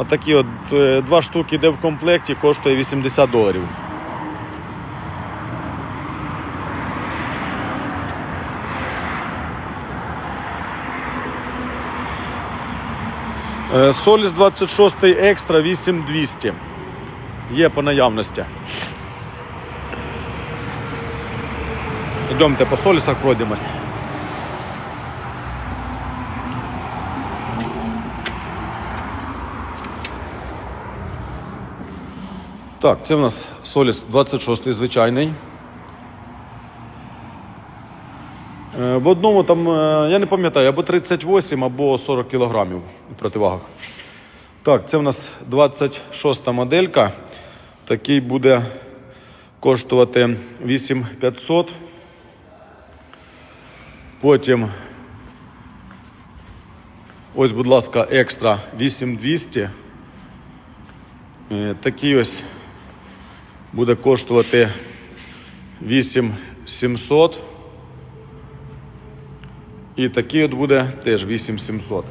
Отакі от е, два штуки йде в комплекті, коштує 80 доларів. Е, Соліс 26 екстра 8200. Є по наявності. Йдемте по солісах пройдемось. Так, це у нас Соліс 26 звичайний. Е, В одному там, е, я не пам'ятаю, або 38, або 40 кілограмів у противагах. Так, це у нас 26 моделька. Такий буде коштувати 8500. Потім, ось, будь ласка, екстра 8200. Е, Такий ось буде коштувати 8700. І такий от буде теж 8700.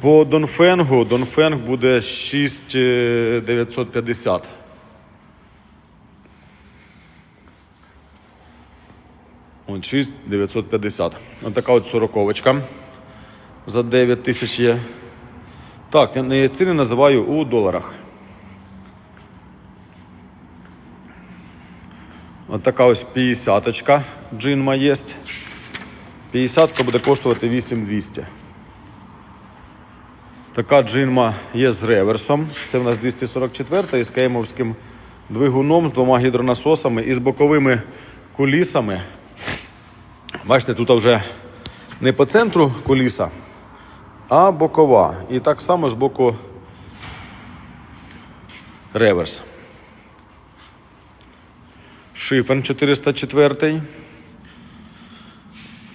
По Донфенгу, Донфенг буде 6950. От 6950. Ось така от сороковочка. За 9 тисяч є. Так, я я ціни називаю у доларах. Ось така ось 50-очка джинма є. 50 буде коштувати 8200. Така джинма є з реверсом. Це в нас 244 із каємовським двигуном, з двома гідронасосами і з боковими кулісами. Бачите, тут вже не по центру куліса, а бокова. І так само з боку реверс. Шифен 404.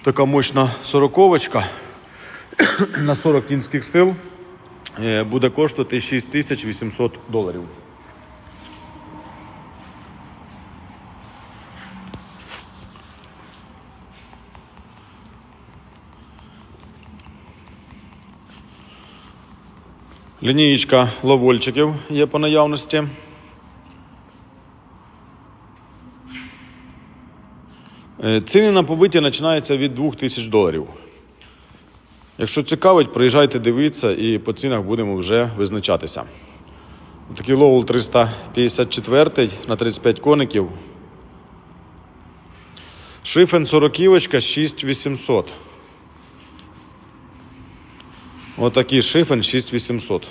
Така мощна сороковочка на 40 кінських сил е, буде коштувати 6800 доларів. Лінієчка ловольчиків є по наявності. Ціни на побиття починаються від 2000 доларів. Якщо цікавить, приїжджайте дивіться і по цінах будемо вже визначатися. Такий ловол 354 на 35 коників. Шифен 40 6800. Отакий шифен 6800.